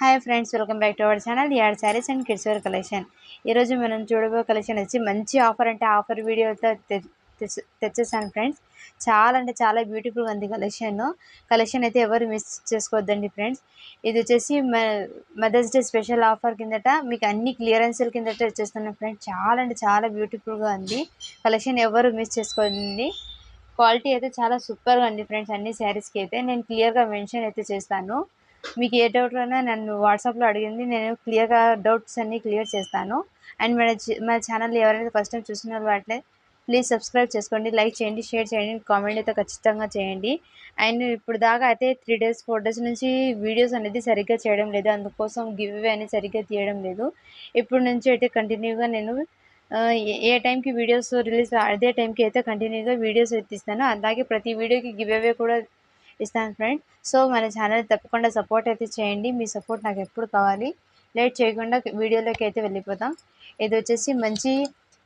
Hi friends welcome back to our channel add saris and kids wear collection ఈరోజు మనం చూడబోయే collection వచ్చి మంచి ఆఫర్ అంటే ఆఫర్ వీడియోతో తె- తెచ్చేసాను ఫ్రెండ్స్ చాలా అంటే చాలా బ్యూటిఫుల్గా ఉంది కలెక్షన్ కలెక్షన్ అయితే ఎవరు మిస్ చేసుకోవద్దండి ఫ్రెండ్స్ ఇది వచ్చేసి మదర్స్ డే స్పెషల్ ఆఫర్ కిందట మీకు అన్ని క్లియరెన్స్ల కిందట వచ్చేస్తున్నాయి ఫ్రెండ్స్ చాలా అంటే చాలా బ్యూటిఫుల్గా ఉంది. కలెక్షన్ ఎవరు మిస్ చేసుకోండి క్వాలిటీ అయితే చాలా సూపర్గా ఉంది ఫ్రెండ్స్ అన్ని శారీస్కి అయితే. నేను క్లియర్గా మెన్షన్ అయితే చేస్తాను. మీకు ఏ డౌట్ అయినా నన్ను వాట్సాప్లో అడిగింది. నేను క్లియర్గా డౌట్స్ అన్ని క్లియర్ చేస్తాను. అండ్ మన మన ఛానల్ ఎవరైతే ఫస్ట్ టైం చూస్తున్నారు వాటిలో ప్లీజ్ సబ్స్క్రైబ్ చేసుకోండి. లైక్ చేయండి షేర్ చేయండి. కామెంట్ అయితే ఖచ్చితంగా చేయండి. అండ్ ఇప్పుడు దాకా అయితే త్రీ డేస్ ఫోర్ డేస్ నుంచి వీడియోస్ అనేది సరిగ్గా చేయడం లేదు. అందుకోసం గివ్ అవే అనేది సరిగ్గా తీయడం లేదు. ఇప్పుడు నుంచి అయితే కంటిన్యూగా నేను ఏ- ఏ టైంకి వీడియోస్ రిలీజ్ అదే టైంకి అయితే కంటిన్యూగా వీడియోస్ ఎత్తిస్తాను అలాగే ప్రతి వీడియోకి గివ్ అవే కూడా ఇస్తాను ఫ్రెండ్ సో మన ఛానల్ తప్పకుండా సపోర్ట్ అయితే చేయండి. మీ సపోర్ట్ నాకు ఎప్పుడు కావాలి. లేట్ చేయకుండా వీడియోలోకి అయితే వెళ్ళిపోతాం ఇది వచ్చేసి మంచి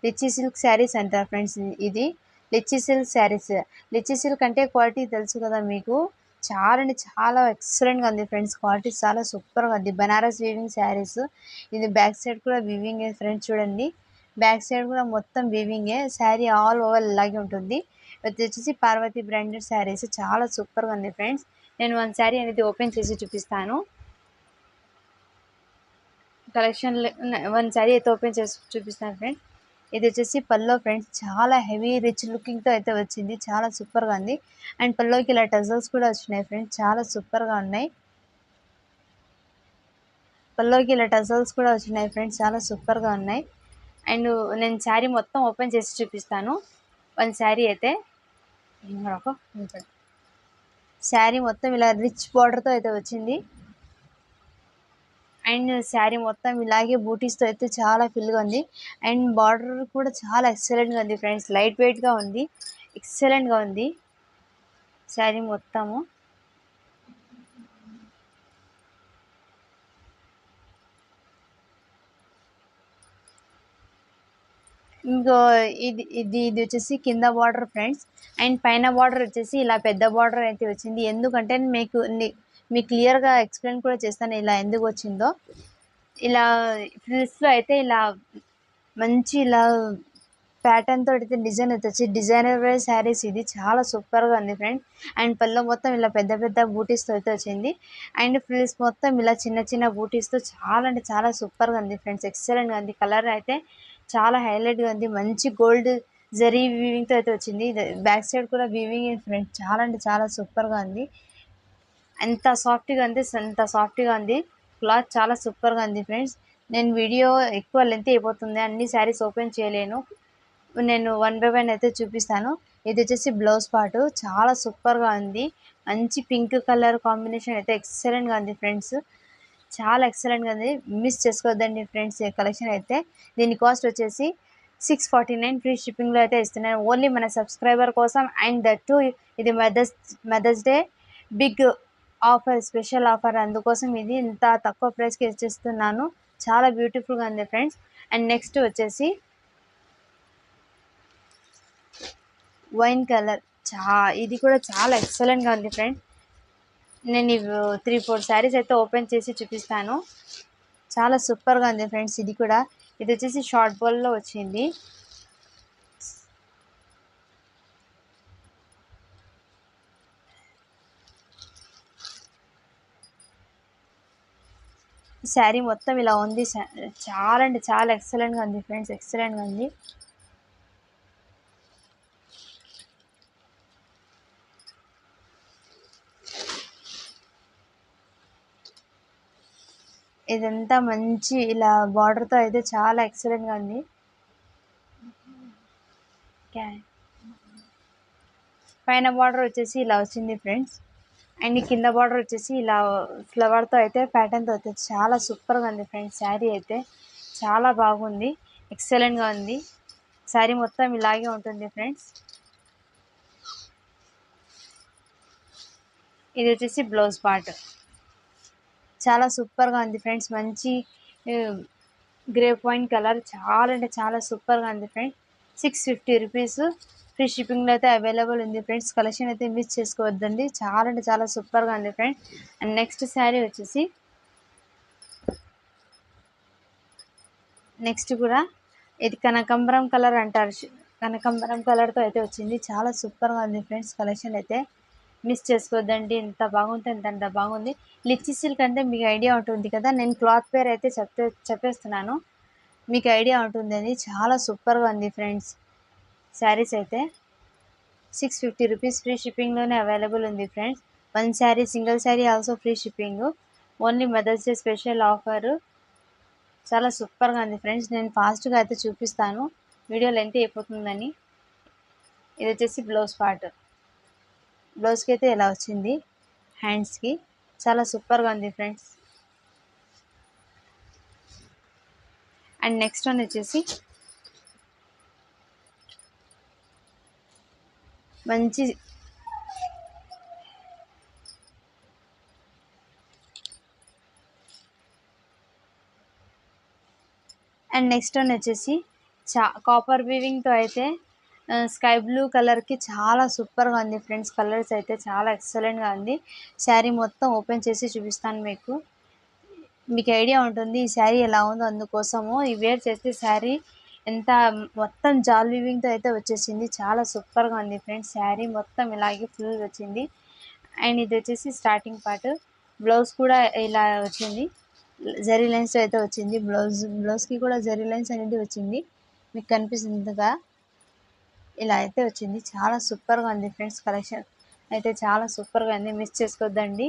లిచ్చి సిల్క్ శారీస్ అంటారు ఫ్రెండ్స్ ఇది litchi silk saris. Litchi silk అంటే క్వాలిటీ తెలుసు కదా మీకు. చాలా అంటే చాలా ఎక్సలెంట్గా ఉంది ఫ్రెండ్స్ క్వాలిటీ చాలా సూపర్గా ఉంది. బనారస్ వీవింగ్ శారీస్. ఇది బ్యాక్ సైడ్ కూడా వీవింగ్ ఫ్రెండ్స్ చూడండి. బ్యాక్ సైడ్ కూడా మొత్తం వీవింగే శారీ ఆల్ ఓవర్ ఇలాగే ఉంటుంది. ఇది వచ్చేసి పార్వతి బ్రాండెడ్ శారీస్. చాలా సూపర్గా ఉంది ఫ్రెండ్స్. నేను వన్ శారీ అనేది ఓపెన్ చేసి చూపిస్తాను. కలెక్షన్ వన్ శారీ అయితే ఓపెన్ చేసి చూపిస్తాను ఫ్రెండ్స్. ఇది వచ్చేసి పల్లో ఫ్రెండ్స్. చాలా హెవీ రిచ్ లుకింగ్తో అయితే వచ్చింది. చాలా సూపర్గా ఉంది. అండ్ పల్లోకి ఇలా టజల్స్ కూడా వచ్చినాయి ఫ్రెండ్స్. చాలా సూపర్గా ఉన్నాయి. పల్లోకి ఇలా టజల్స్ కూడా వచ్చినాయి ఫ్రెండ్స్. చాలా సూపర్గా ఉన్నాయి. అండ్ నేను శారీ మొత్తం ఓపెన్ చేసి చూపిస్తాను. వన్ శారీ అయితే. శారీ మొత్తం ఇలా రిచ్ బార్డర్తో అయితే వచ్చింది. అండ్ శారీ మొత్తం ఇలాగే బూటీస్తో అయితే చాలా ఫిల్గా ఉంది. అండ్ బార్డర్ కూడా చాలా ఎక్సలెంట్గా ఉంది ఫ్రెండ్స్. లైట్ వెయిట్గా ఉంది. ఎక్సలెంట్గా ఉంది. శారీ మొత్తము. ఇంకో ఇది ఇది ఇది వచ్చేసి కింద బార్డర్ ఫ్రెండ్స్ అండ్ పైన బార్డర్ వచ్చేసి ఇలా పెద్ద బార్డర్ అయితే వచ్చింది. ఎందుకంటే మీకు మీకు క్లియర్గా ఎక్స్ప్లెయిన్ కూడా చేస్తాను ఇలా ఎందుకు వచ్చిందో. ఇలా ఫ్రిల్స్లో అయితే ఇలా మంచి ఇలా ప్యాటర్న్ తోటి అయితే డిజైన్ అయితే వచ్చి డిజైనర్ వేర్ శారీస్ ఇది చాలా సూపర్గా ఉంది ఫ్రెండ్ అండ్ పళ్ళు మొత్తం ఇలా పెద్ద పెద్ద బూటీస్తో అయితే వచ్చింది. అండ్ ఫ్రిల్స్ మొత్తం ఇలా చిన్న చిన్న బూటీస్తో చాలా అంటే చాలా సూపర్గా ఉంది ఫ్రెండ్స్ ఎక్సలెంట్గా ఉంది. కలర్ అయితే చాలా హైలైట్గా ఉంది. మంచి గోల్డ్ జరీ వీవింగ్తో అయితే వచ్చింది. బ్యాక్ సైడ్ కూడా వీవింగ్ ఫ్రెండ్స్ చాలా అంటే చాలా సూపర్గా ఉంది. ఎంత సాఫ్ట్గా ఉంది అంత సాఫ్ట్గా ఉంది. క్లాత్ చాలా సూపర్గా ఉంది ఫ్రెండ్స్ నేను వీడియో ఎక్కువ లెంత్ అయిపోతుంది. అన్ని శారీస్ ఓపెన్ చేయలేను. నేను వన్ బై వన్ అయితే చూపిస్తాను. ఇది వచ్చేసి బ్లౌజ్ పార్ట్ చాలా సూపర్గా ఉంది. మంచి పింక్ కలర్ కాంబినేషన్ అయితే ఎక్సలెంట్గా ఉంది ఫ్రెండ్స్ చాలా ఎక్సలెంట్గా ఉంది. మిస్ చేసుకోవద్దండి ఫ్రెండ్స్ ఈ కలెక్షన్ అయితే. దీని కాస్ట్ వచ్చేసి సిక్స్ ఫార్టీ నైన్ ఫ్రీ షిప్పింగ్లో అయితే ఇస్తున్నాను. ఓన్లీ మన సబ్స్క్రైబర్ కోసం అండ్ దట్ టు ఇది mothers mothers day big offer special offer అందుకోసం ఇది ఇంత తక్కువ ప్రైస్కి ఇచ్చేస్తున్నాను చాలా బ్యూటిఫుల్గా ఉంది ఫ్రెండ్స్ అండ్ నెక్స్ట్ వచ్చేసి వైన్ కలర్ చా ఇది కూడా చాలా ఎక్సలెంట్గా ఉంది ఫ్రెండ్స్ నేను ఇవి త్రీ ఫోర్ శారీస్ అయితే ఓపెన్ చేసి చూపిస్తాను. చాలా సూపర్గా ఉంది ఫ్రెండ్స్ ఇది కూడా. ఇది వచ్చేసి షార్ట్ బాల్లో వచ్చింది. శారీ మొత్తం ఇలా ఉంది. చాలా అంటే చాలా ఎక్సలెంట్గా ఉంది ఫ్రెండ్స్ ఎక్సలెంట్గా ఉంది. ఇదంతా మంచి ఇలా బార్డర్తో అయితే చాలా ఎక్సలెంట్గా ఉంది. పైన బార్డర్ వచ్చేసి ఇలా వచ్చింది ఫ్రెండ్స్ అండ్ కింద బార్డర్ వచ్చేసి ఇలా ఫ్లవర్తో అయితే ప్యాటర్న్తో అయితే చాలా సూపర్గా ఉంది ఫ్రెండ్స్ శారీ అయితే చాలా బాగుంది. ఎక్సలెంట్గా ఉంది. శారీ మొత్తం ఇలాగే ఉంటుంది ఫ్రెండ్స్ ఇది వచ్చేసి బ్లౌజ్ పార్ట్ చాలా సూపర్గా ఉంది ఫ్రెండ్స్. మంచి గ్రే పాయింట్ కలర్ చాలా అంటే చాలా సూపర్గా ఉంది friends. Six fifty rupees free షిప్పింగ్లో అయితే అవైలబుల్ ఉంది ఫ్రెండ్స్. కలెక్షన్ అయితే మిస్ చేసుకోవద్దండి. చాలా అంటే చాలా సూపర్గా ఉంది ఫ్రెండ్స్. అండ్ నెక్స్ట్ శారీ వచ్చేసి నెక్స్ట్ కూడా ఇది కనకంబరం కలర్ అంటారు. కనకంబరం కలర్తో అయితే వచ్చింది. చాలా సూపర్గా ఉంది ఫ్రెండ్స్ కలెక్షన్ అయితే. మిస్ చేసుకోవద్దండి ఎంత బాగుంటే అంత అంత బాగుంది. లిచ్చి సిల్క్ అంటే మీకు ఐడియా ఉంటుంది కదా నేను క్లాత్ పేర్ అయితే చెప్తే చెప్పేస్తున్నాను. మీకు ఐడియా ఉంటుంది అది చాలా సూపర్గా ఉంది ఫ్రెండ్స్. శారీస్ అయితే సిక్స్ ఫిఫ్టీ రూపీస్ ఫ్రీ షిప్పింగ్లోనే అవైలబుల్ ఉంది friends. One sari single sari also free shipping. Only mothers day special offer. చాలా సూపర్గా ఉంది ఫ్రెండ్స్. నేను ఫాస్ట్గా అయితే చూపిస్తాను. వీడియో లెంత్ అయిపోతుందని. ఇది వచ్చేసి బ్లౌజ్ పార్ట్. బ్లౌజ్కి అయితే ఇలా వచ్చింది. హ్యాండ్స్కి చాలా సూపర్గా ఉంది ఫ్రెండ్స్. అండ్ నెక్స్ట్ వన్ వచ్చేసి మంచి అండ్ నెక్స్ట్ వన్ వచ్చేసి చా కాపర్ వీవింగ్తో అయితే స్కై బ్లూ కలర్కి చాలా సూపర్గా ఉంది ఫ్రెండ్స్. కలర్స్ అయితే చాలా ఎక్సలెంట్గా ఉంది. శారీ మొత్తం ఓపెన్ చేసి చూపిస్తాను మీకు. మీకు ఐడియా ఉంటుంది ఈ శారీ ఎలా ఉందో అందుకోసము. ఈ వేర్ చేస్తే శారీ ఎంత మొత్తం జాల్ వీవింగ్తో అయితే వచ్చేసింది. చాలా సూపర్గా ఉంది ఫ్రెండ్స్. శారీ మొత్తం ఇలాగే ఫుల్ వచ్చింది. అండ్ ఇది వచ్చేసి స్టార్టింగ్ పార్ట్. బ్లౌజ్ కూడా ఇలా వచ్చింది. జరీ లైన్స్తో అయితే వచ్చింది. బ్లౌజ్ బ్లౌజ్కి కూడా జరీ లైన్స్ అనేది వచ్చింది. మీకు కనిపిస్తుందిగా? ఇలా అయితే వచ్చింది. చాలా సూపర్గా ఉంది ఫ్రెండ్స్ కలెక్షన్. అయితే చాలా సూపర్గా ఉంది. మిస్ చేసుకోవద్దండి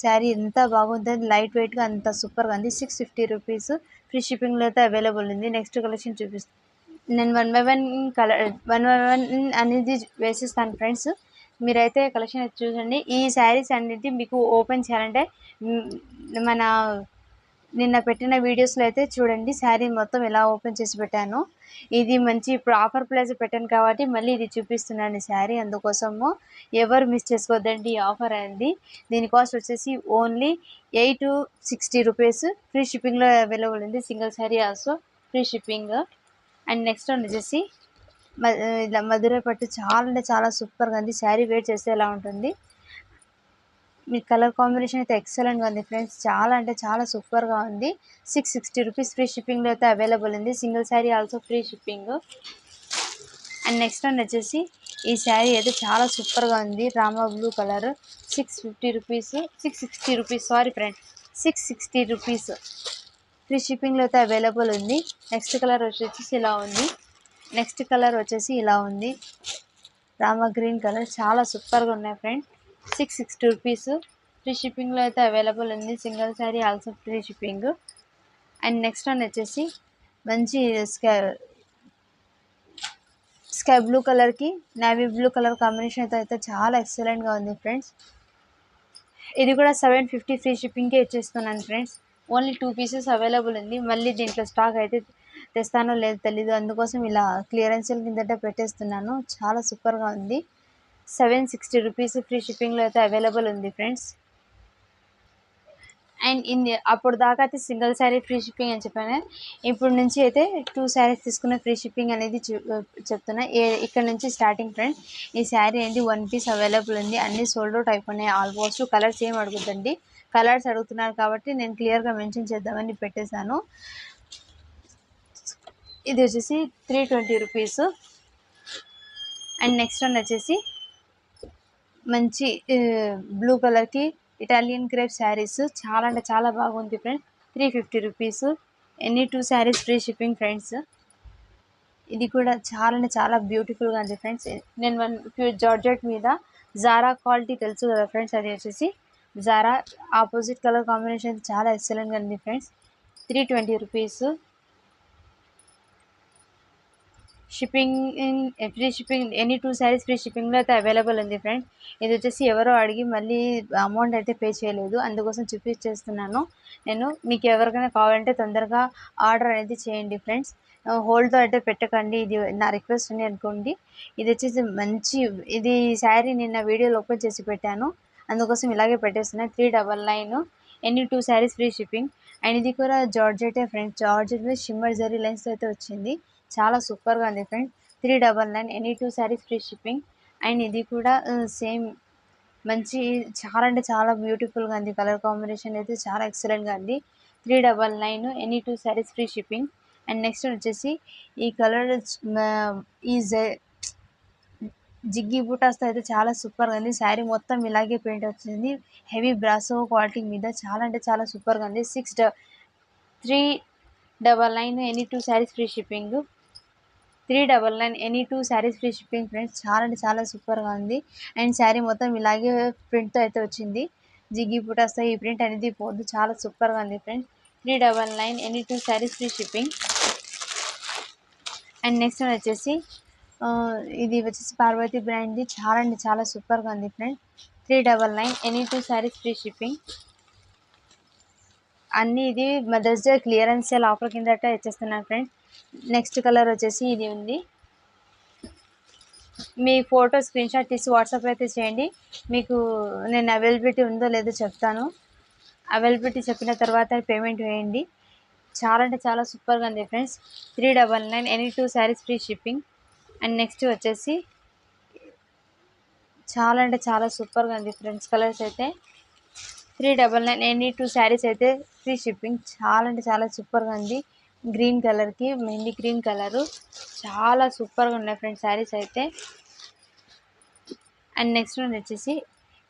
శారీ ఎంత బాగుంటుంది లైట్ వెయిట్గా అంత సూపర్గా ఉంది. సిక్స్ ఫిఫ్టీ రూపీస్ ఫ్రీ షిప్పింగ్లో అయితే అవైలబుల్ ఉంది. నెక్స్ట్ కలెక్షన్ చూపిస్తాను నేను one by one colour one by one అనేది వేసిస్తాను ఫ్రెండ్స్. మీరైతే కలెక్షన్ చూడండి. ఈ శారీస్ అన్నిటి మీకు ఓపెన్ చేయాలంటే మన నిన్న పెట్టిన వీడియోస్లో అయితే చూడండి శారీ మొత్తం ఎలా ఓపెన్ చేసి పెట్టాను. ఇది మంచి ఇప్పుడు ఆఫర్ ప్రైస్ పెట్టాను కాబట్టి మళ్ళీ ఇది చూపిస్తున్నాను శారీ. అందుకోసము ఎవరు మిస్ చేసుకోవద్దండి ఈ ఆఫర్ అనేది. దీని కాస్ట్ వచ్చేసి only eight sixty rupees free షిప్పింగ్లో అవైలబుల్ ఉంది. Single sari also free shipping and next one వచ్చేసి మ- ఇలా మధురై పట్టు చాలా అంటే చాలా సూపర్గా ఉంది. శారీ వేర్ చేస్తే ఎలా ఉంటుంది? మీ కలర్ కాంబినేషన్ అయితే ఎక్సలెంట్గా ఉంది ఫ్రెండ్స్. చాలా అంటే చాలా సూపర్గా ఉంది. సిక్స్ సిక్స్టీ రూపీస్ ఫ్రీ షిప్పింగ్లో అయితే అవైలబుల్ ఉంది. Single sari also free shipping and next one వచ్చేసి ఈ శారీ అయితే చాలా సూపర్గా ఉంది. Rama blue colour six fifty rupees six sixty rupees sorry friend six sixty rupees free షిప్పింగ్లో అయితే అవైలబుల్ ఉంది. నెక్స్ట్ కలర్ వచ్చేసి ఇలా ఉంది. నెక్స్ట్ కలర్ వచ్చేసి ఇలా ఉంది. రామా గ్రీన్ కలర్ చాలా సూపర్గా ఉన్నాయి friend six sixty rupees. Free షిప్పింగ్లో అయితే అవైలబుల్ ఉంది. Single sari also free shipping and next one వచ్చేసి మంచి స్కై స్కై బ్లూ కలర్కి నేవీ బ్లూ కలర్ కాంబినేషన్ అయితే అయితే చాలా ఎక్సలెంట్గా ఉంది ఫ్రెండ్స్ ఇది కూడా సెవెన్ ఫిఫ్టీ ఫ్రీ షిప్పింగ్కే ఇచ్చేస్తున్నాను friends only two pieces available ఉంది. మళ్ళీ దీంట్లో స్టాక్ అయితే తెస్తానో లేదో తెలీదు. అందుకోసం ఇలా క్లియరెన్స్ కిందట పెట్టేస్తున్నాను. చాలా సూపర్గా ఉంది. సెవెన్ సిక్స్టీ రూపీస్ ఫ్రీ షిప్పింగ్లో అయితే అవైలబుల్ ఉంది ఫ్రెండ్స్. అండ్ ఇన్ అప్పుడు దాకా అయితే సింగిల్ శారీ ఫ్రీ షిప్పింగ్ అని చెప్పాను. ఇప్పుడు నుంచి అయితే టూ శారీస్ తీసుకున్న ఫ్రీ షిప్పింగ్ అనేది చెప్తున్నా. ఏ- ఇక్కడ నుంచి స్టార్టింగ్ ఫ్రెండ్ ఈ శారీ ఏంటి వన్ పీస్ అవైలబుల్ ఉంది. అన్ని సోల్డ్ అవుట్ అయిపోయినాయి ఆల్మోస్ట్. కలర్స్ ఏం అడుగుద్దండి. కలర్స్ అడుగుతున్నారు కాబట్టి నేను క్లియర్గా మెన్షన్ చేద్దామని పెట్టేశాను. ఇది వచ్చేసి three twenty rupees. And next one వచ్చేసి మంచి బ్లూ కలర్కి ఇటాలియన్ క్రేప్ శారీస్ చాలా అంటే చాలా బాగుంది friends three fifty rupees any two saris free shipping friends ఇది కూడా చాలా అంటే చాలా బ్యూటిఫుల్గా ఉంది ఫ్రెండ్స్ నేను వన్ ప్యూర్ జార్జెట్ మీద జారా క్వాలిటీ తెలుసు కదా ఫ్రెండ్స్ అది వచ్చేసి జారా ఆపోజిట్ కలర్ కాంబినేషన్ చాలా ఎక్సలెంట్గా ఉంది friends three twenty rupees shipping free shipping any two saris free షిప్పింగ్లో అయితే అవైలబుల్ ఉంది ఫ్రెండ్ ఇది వచ్చేసి ఎవరో అడిగి మళ్ళీ అమౌంట్ అయితే పే చేయలేదు. అందుకోసం చూపించేస్తున్నాను. నేను మీకు ఎవరికైనా కావాలంటే తొందరగా ఆర్డర్ అనేది చేయండి ఫ్రెండ్స్ హోల్డ్తో అయితే పెట్టకండి. ఇది నా రిక్వెస్ట్ అని అనుకోండి. ఇది వచ్చేసి మంచి ఇది శారీ నిన్న వీడియోలో ఓపెన్ చేసి పెట్టాను. అందుకోసం ఇలాగే పెట్టేస్తున్నాను three double nine any two saris free shipping and ఇది కూడా జార్జెటే ఫ్రెండ్స్ జార్జెట్ మీద షిమ్మర్ జరీ లైన్స్ అయితే వచ్చింది. చాలా సూపర్గా ఉంది friends. Three double nine any two saris free shipping. And ఇది కూడా సేమ్ మంచి చాలా అంటే చాలా బ్యూటిఫుల్గా ఉంది. కలర్ కాంబినేషన్ అయితే చాలా ఎక్సలెంట్గా ఉంది. Three double nine any two saris free shipping. And next వచ్చేసి ఈ కలర్ ఈ జిగ్గి బూటాస్తో అయితే చాలా సూపర్గా ఉంది. శారీ మొత్తం ఇలాగే పెయింట్ వచ్చింది. హెవీ బ్రాసో క్వాలిటీ మీద చాలా అంటే చాలా సూపర్గా ఉంది. Six three double nine any two saris free shipping. Three double nine any two saris free shipping friends చాలా అంటే చాలా సూపర్గా ఉంది. అండ్ శారీ మొత్తం ఇలాగే ప్రింట్తో అయితే వచ్చింది. జిగ్గి పుటాస్తో ఈ ప్రింట్ అనేది పోదు. చాలా సూపర్గా ఉంది friends three double nine any two saris free shipping and next one వచ్చేసి ఇది వచ్చేసి పార్వతి బ్రాండ్ది చాలా అండి చాలా సూపర్గా ఉంది friend three double nine any two saris free shipping అన్నీ ఇది mothers day clearance sale offer కింద ఇచ్చేస్తున్నాను ఫ్రెండ్స్ నెక్స్ట్ కలర్ వచ్చేసి ఇది ఉంది. మీ ఫోటో స్క్రీన్ షాట్ తీసి వాట్సాప్ అయితే చేయండి. మీకు నేను అవైలబిలిటీ ఉందో లేదో చెప్తాను. అవైలబిలిటీ చెప్పిన తర్వాత పేమెంట్ వేయండి. చాలా అంటే చాలా సూపర్గా ఉంది friends. Three double nine any two saris free shipping. And next వచ్చేసి చాలా అంటే చాలా సూపర్గా ఉంది ఫ్రెండ్స్ కలర్స్ అయితే. Three double nine any two saris అయితే ఫ్రీ షిప్పింగ్. చాలా అంటే చాలా సూపర్గా ఉంది. గ్రీన్ కలర్కి మెహందీ గ్రీన్ కలరు. చాలా సూపర్గా ఉన్నాయి ఫ్రెండ్స్ శారీస్ అయితే. అండ్ నెక్స్ట్ వన్ వచ్చేసి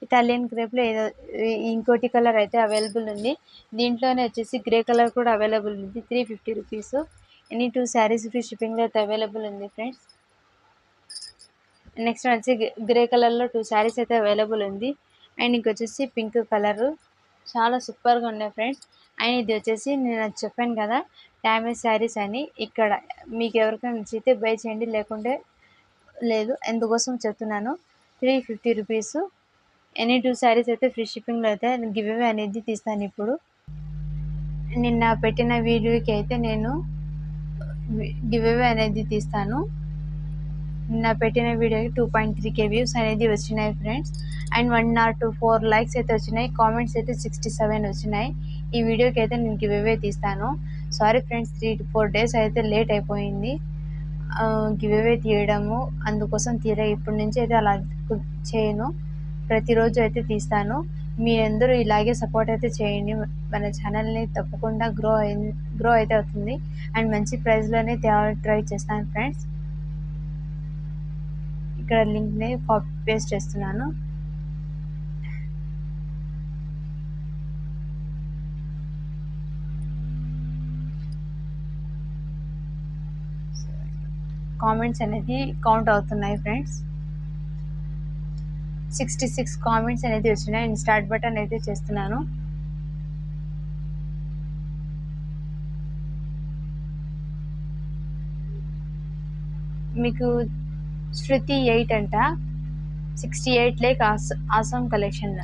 ఇటాలియన్ క్రేప్లో ఏదో ఇంకోటి కలర్ అయితే అవైలబుల్ ఉంది. దీంట్లోనే వచ్చేసి గ్రే కలర్ కూడా అవైలబుల్ ఉంది. Three fifty rupees. Any two saris free షిప్పింగ్లో అయితే అవైలబుల్ ఉంది ఫ్రెండ్స్. నెక్స్ట్ వచ్చి గ్రే కలర్లో టూ శారీస్ అయితే అవైలబుల్ ఉంది. అండ్ ఇంకొచ్చేసి పింక్ కలరు. చాలా సూపర్గా ఉన్నాయి ఫ్రెండ్స్. అండ్ ఇది వచ్చేసి నేను అది చెప్పాను కదా డ్యామేజ్ శారీస్ అని ఇక్కడ మీకు ఎవరికైనా నచ్చితే బై చేయండి. లేకుంటే లేదు ఎందుకోసం చెప్తున్నాను. Three fifty rupees any two saris అయితే ఫ్రీ షిప్పింగ్లో అయితే గివ్ అవే అనేది తీస్తాను ఇప్పుడు. నిన్న పెట్టిన వీడియోకి అయితే నేను గివ్ అవే అనేది తీస్తాను. నిన్న పెట్టిన వీడియోకి two point three K views అనేది వచ్చినాయి friends and one or two four likes అయితే వచ్చినాయి. కామెంట్స్ అయితే సిక్స్టీ సెవెన్ వచ్చినాయి. ఈ వీడియోకి అయితే నేను గివ్ అవే తీస్తాను. Sorry friends three to four days అయితే లేట్ అయిపోయింది. గివ్ అవే తీయడము అందుకోసం తీరే ఇప్పటి నుంచి అయితే అలా చేయను. ప్రతిరోజు అయితే తీస్తాను. మీరందరూ ఇలాగే సపోర్ట్ అయితే చేయండి. మన ఛానల్ని తప్పకుండా గ్రో అయి గ్రో అయితే అవుతుంది. అండ్ మంచి ప్రైస్లోనే ట్రై చేస్తాను ఫ్రెండ్స్ ఇక్కడ లింక్ని కాపీ పేస్ట్ చేస్తున్నాను. కామెంట్స్ అనేది కౌంట్ అవుతున్నాయి ఫ్రెండ్స్ సిక్స్టీ సిక్స్ కామెంట్స్ అనేది వచ్చినాయి. నేను స్టార్ట్ బటన్ అయితే చేస్తున్నాను. మీకు శృతి ఎయిట్ అంట. సిక్స్టీ ఎయిట్ లేక్ ఆస్ awesome collection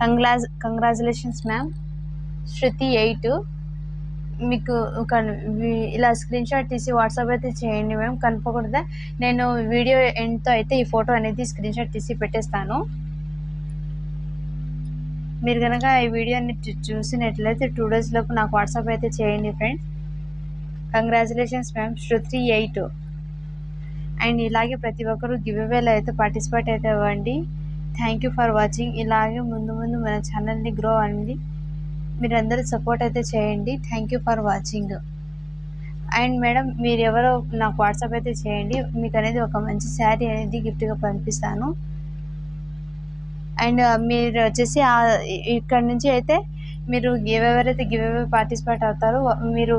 congrats congratulations ma'am Shruti eight. మీకు ఇలా స్క్రీన్ షాట్ తీసి వాట్సాప్ అయితే చేయండి మ్యామ్ కనుకోకూడదా నేను వీడియో ఎండ్తో అయితే ఈ ఫోటో అనేది స్క్రీన్ షాట్ తీసి పెట్టేస్తాను. మీరు కనుక ఈ వీడియోని చూసినట్లయితే టూ డేస్ లోపు నాకు వాట్సాప్ అయితే చేయండి friends. Congratulations ma'am Shruti eight. And ఇలాగే ప్రతి ఒక్కరూ గివ్ అవేలో అయితే పార్టిసిపేట్ అయితే అవ్వండి. Thank you for watching. ఇలాగే ముందు ముందు మన ఛానల్ని గ్రో అవ్వండి. మీరందరూ సపోర్ట్ అయితే చేయండి. Thank you for watching and madam మీరు ఎవరో నాకు వాట్సాప్ అయితే చేయండి. మీకు అనేది ఒక మంచి శారీ అనేది గిఫ్ట్గా పంపిస్తాను. అండ్ uh, మీరు వచ్చేసి ఇక్కడ నుంచి అయితే మీరు గివ్ ఎవరైతే గివ్ అవే పార్టిసిపేట్ అవుతారో మీరు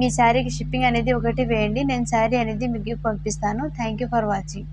మీ శారీకి షిప్పింగ్ అనేది ఒకటి వేయండి. నేను శారీ అనేది మీకు పంపిస్తాను. Thank you for watching